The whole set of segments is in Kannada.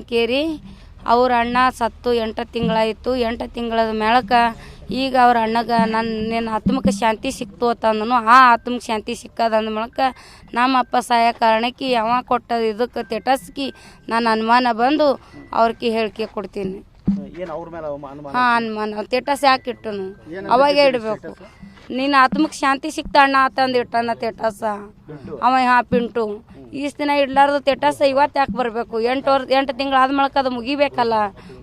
ಬೆಂಕೇರಿ ಅವ್ರ ಅಣ್ಣ ಸತ್ತು ಎಂಟು ತಿಂಗಳಾಯಿತು. ಎಂಟು ತಿಂಗಳ ಮೇಳಕ್ಕೆ ಈಗ ಅವ್ರ ಅಣ್ಣಗೆ ನನ್ನ ನಿನ್ನ ಆತ್ಮಕ್ಕೆ ಶಾಂತಿ ಸಿಕ್ತು ಅಂತಂದನು ಆ ಆತ್ಮಕ್ಕೆ ಶಾಂತಿ ಸಿಕ್ಕದಂದ ಮೂಲಕ ನಮ್ಮ ಅಪ್ಪ ಸಾಯ ಕಾರಣಕ್ಕೆ ಯಾವ ಕೊಟ್ಟ ಇದಕ್ಕೆ ತೆಟಸ್ಕಿ ನಾನು ಅನುಮಾನ ಬಂದು ಅವ್ರಿಗೆ ಹೇಳಿಕೆ ಕೊಡ್ತೀನಿ. ಹಾಂ ಅನುಮಾನ. ತೆಟಸ್ ಯಾಕೆ ಇಟ್ಟನು ಅವಾಗ ಇಡಬೇಕು ನಿನ್ನ ಆತ್ಮಕ್ಕೆ ಶಾಂತಿ ಸಿಕ್ತ ಅಣ್ಣ ಅಂತಂದು ಇಟ್ಟನ ತೆಟಸ ಅವ ಹಾ ಪಿಂಟು. ಈಸ್ ದಿನ ಇಡ್ಲಾರ್ದು ತೆಟಸ ಇವತ್ತು ಯಾಕೆ ಬರಬೇಕು? ಎಂಟು ವರ್ಷ ಎಂಟು ತಿಂಗಳು ಮಳಕ್ಕೆ ಅದು ಮುಗಿಬೇಕಲ್ಲ?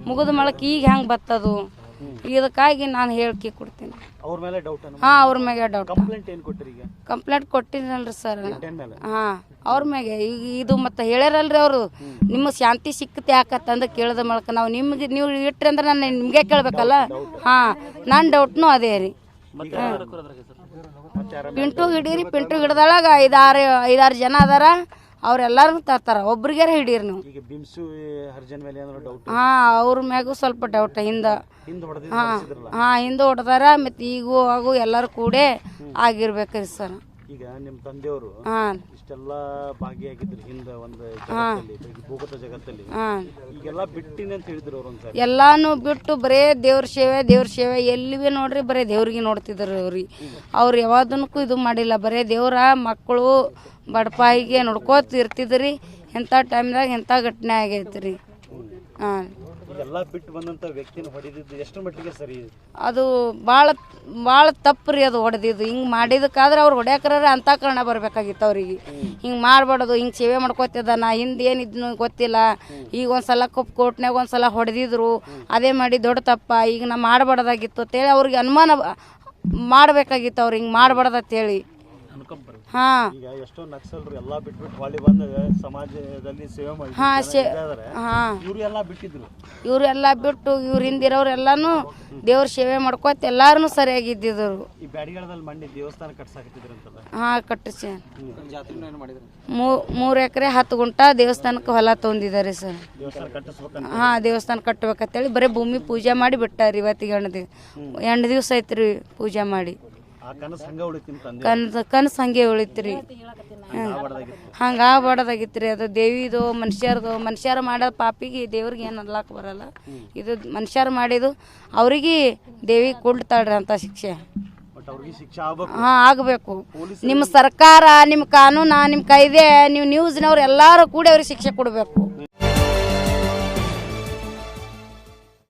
ಮುಗಿದ ಮಳಕ್ಕೆ ಈಗ ಹೆಂಗೆ ಬತ್ತದು? ಇದಕ್ಕಾಗಿ ನಾನು ಹೇಳಿಕೆ ಕೊಡ್ತೀನಿ. ಅವ್ರ ಮೇಲೆ ಡೌಟ್ ಹಾಂ ಅವ್ರ ಮ್ಯಾಗೆ ಡೌಟ್ ಕಂಪ್ಲೇಂಟ್ ಏನು ಕೊಟ್ಟಿರಿ ಈಗ? Complaint sir. ಹಾಂ ಅವ್ರ ಮ್ಯಾಗೆ. ಈಗ ಇದು ಮತ್ತೆ ಹೇಳ್ಯಾರಲ್ರಿ ಅವರು. ನಿಮಗೆ ಶಾಂತಿ ಸಿಕ್ಕತ್ತೆ ಯಾಕತ್ತಂದು ಕೇಳಿದ ಮಳಕ್ಕೆ ನಾವು ನಿಮ್ಗೆ ನೀವು ಇಟ್ರಿ ಅಂದ್ರೆ ನಾನು ನಿಮಗೆ ಕೇಳಬೇಕಲ್ಲ? ಹಾಂ ನನ್ನ ಡೌಟ್ನು ಅದೇ ರೀ. ಪಿಂಟು ಹಿಡೀರಿ ಪಿಂಟು ಹಿಡ್ದೊಳಗೆ ಐದಾರು ಐದಾರು ಜನ ಅದಾರ. ಅವ್ರೆಲ್ಲರೂ ತರ್ತಾರ. ಒಬ್ರಿಗಾರ ಹಿಡೀರಿ ನೀವು. ಈಗ ಬಿಮ್ಸು ಹರ್ಜನ್ ಮೇಲೆ ಏನಾದ್ರು ಡೌಟ್ ಹಾಂ ಅವ್ರ ಮ್ಯಾಗೂ ಸ್ವಲ್ಪ ಡೌಟ್ ಹಿಂದೆ. ಹಿಂದೆ ಹಾ ಹಾಂ ಬರ್ಸಿದ್ರಲ್ಲ ಹಾಂ ಹಿಂದೆ ಹೊಡೆದಾರ ಮತ್ತು ಈಗೂ ಹಾಗೂ ಎಲ್ಲರೂ ಕೂಡೇ ಆಗಿರ್ಬೇಕ್ರಿ ಸರ್. ಈಗ ನಿಮ್ಮ ತಂದೆಯವರು ಹಾಂ. ಇಷ್ಟೆಲ್ಲ ಭಾಗಿಯಾಗಿದ್ರು ಹಿಂದೆ ಒಂದು ಜಗತ್ತಲ್ಲಿ ಈ ಭೂಗತ ಜಗತ್ತಲ್ಲಿ. ಹಾಂ. ಈಗೆಲ್ಲ ಬಿಟ್ಟಿನಿ ಅಂತ ಹೇಳಿದ್ರು ಅವ್ರು ಒಂದ್ಸರಿ. ಎಲ್ಲಾನು ಬಿಟ್ಟು ಬರೇ ದೇವ್ರ ಸೇವೆ ದೇವ್ರ ಸೇವೆ. ಎಲ್ಲಿ ನೋಡ್ರಿ ಬರೇ ದೇವ್ರಿಗೆ ನೋಡ್ತಿದ್ರು ಅವ್ರಿ. ಅವ್ರು ಯಾವ್ದನ್ನಕ್ಕೂ ಇದು ಮಾಡಿಲ್ಲ. ಬರೇ ದೇವ್ರ ಮಕ್ಕಳು ಬಡಪಾಯಿಗೆ ನೋಡ್ಕೋತ ಇರ್ತಿದ್ರಿ ಇಂಥ ಟೈಮ್ದಾಗ ಇಂಥ ಘಟನೆ ಆಗೈತೆ ರೀ ಹಾಂ. ಈಗೆಲ್ಲ ಬಿಟ್ಟು ಬಂದಂತ ವ್ಯಕ್ತಿನ ಹೊಡೆದಿದ್ದು ಎಷ್ಟು ಮಟ್ಟಿಗೆ ಸರಿ? ಅದು ಭಾಳ ಭಾಳ ತಪ್ಪು ರೀ ಅದು ಹೊಡೆದಿದ್ದು. ಹಿಂಗೆ ಮಾಡಿದಕ್ಕಾದ್ರೆ ಅವ್ರು ಹೊಡ್ಯಾಕ್ರ ಅಂತ ಕಾರಣ ಬರ್ಬೇಕಾಗಿತ್ತು ಅವ್ರಿಗೆ. ಹಿಂಗೆ ಮಾಡಬಾರ್ದು, ಹಿಂಗೆ ಸೇವೆ ಮಾಡ್ಕೋತಿದ್ದ ನಾ, ಹಿಂದೆ ಏನಿದ್ನು ಗೊತ್ತಿಲ್ಲ. ಈಗ ಒಂದ್ಸಲ ಕಪ್ಪು ಕೋರ್ಟ್ನಾಗ ಒಂದ್ಸಲ ಹೊಡೆದಿದ್ರು. ಅದೇ ಮಾಡಿ ದೊಡ್ಡ ತಪ್ಪ. ಈಗ ನಾ ಮಾಡಬಾರ್ದಾಗಿತ್ತು ಅಂತೇಳಿ ಅವ್ರಿಗೆ ಅನುಮಾನ ಮಾಡಬೇಕಾಗಿತ್ತು ಅವ್ರು ಹಿಂಗೆ ಮಾಡಬಾರ್ದು ಅಂತೇಳಿ ಹಾಂ. ಈಗ ಎಷ್ಟೋ ನಕ್ಸಲರು ಎಲ್ಲ ಬಿಟ್ಬಿಟ್ಟು ಹೊಳ್ಳಿ ಬಂದ ಸಮಾಜದಲ್ಲಿ ಸೇವೆ ಮಾಡಿ ಹಾಂ ಸೇ ಹಾಂ. ಇವರು ಎಲ್ಲ ಬಿಟ್ಟಿದ್ರು. ಇವ್ರು ಎಲ್ಲ ಬಿಟ್ಟು ಇವ್ರ ಹಿಂದಿರೋರೆಲ್ಲಾನು ದೇವ್ರ ಸೇವೆ ಮಾಡ್ಕೋತ ಎಲ್ಲಾರು ಸರಿಯಾಗಿದ್ದಿದ್ರು ಈ ಬ್ಯಾಡಿಗಳದಲ್ಲಿ ಮಂಡಿ ದೇವಸ್ಥಾನ ಕಟ್ಸಾಕತ್ತಿದ್ರಂತಲ್ಲ ಹಾಂ ಕಟ್ಟಿಸಿ. ಏನು ಮಾಡಿದ್ರು? ಮೂರು ಎಕರೆ ಹತ್ತು ಗುಂಟ ದೇವಸ್ಥಾನಕ್ಕೆ ಹೊಲ ತೊಗೊಂಡಿದ್ದಾರೆ ಸರ್. ದೇವಸ್ಥಾನ ಕಟ್ಟಿಸ್ಬೇಕಂತ. ಹಾಂ ದೇವಸ್ಥಾನ ಕಟ್ಬೇಕಂತೇಳಿ ಬರೀ ಭೂಮಿ ಪೂಜೆ ಮಾಡಿ ಬಿಟ್ಟಾರ ಇವತ್ತಿಗೆ ಎಂಟು ದಿವಸ ಎಂಟು ದಿವ್ಸ ಐತ್ರಿ ಪೂಜೆ ಮಾಡಿ. ಕನಸು ಕನ್ಸು ಹಂಗೆ ಉಳಿತ್ರಿ. ಹಂಗೆ ಆಗ್ಬಾರ್ದಾಗಿತ್ರಿ. ಅದು ದೇವಿದು ಮನುಷ್ಯರ್ದು ಮನುಷ್ಯರು ಮಾಡೋ ಪಾಪಿಗೆ ದೇವ್ರಿಗೆ ಏನು ಅನ್ಲಾಕ್ ಬರಲ್ಲ. ಇದು ಮನುಷ್ಯರು ಮಾಡಿದು ಅವ್ರಿಗೆ ದೇವಿ ಕೊಡ್ತಾಳ್ರಿ ಅಂತ ಶಿಕ್ಷೆ. ಹಾಂ ಆಗಬೇಕು. ನಿಮ್ಮ ಸರ್ಕಾರ ನಿಮ್ಮ ಕಾನೂನ ನಿಮ್ಮ ಕಾಯ್ದೆ ನೀವು ನ್ಯೂಸ್ನವ್ರು ಎಲ್ಲರೂ ಕೂಡಿ ಅವ್ರಿಗೆ ಶಿಕ್ಷೆ ಕೊಡಬೇಕು.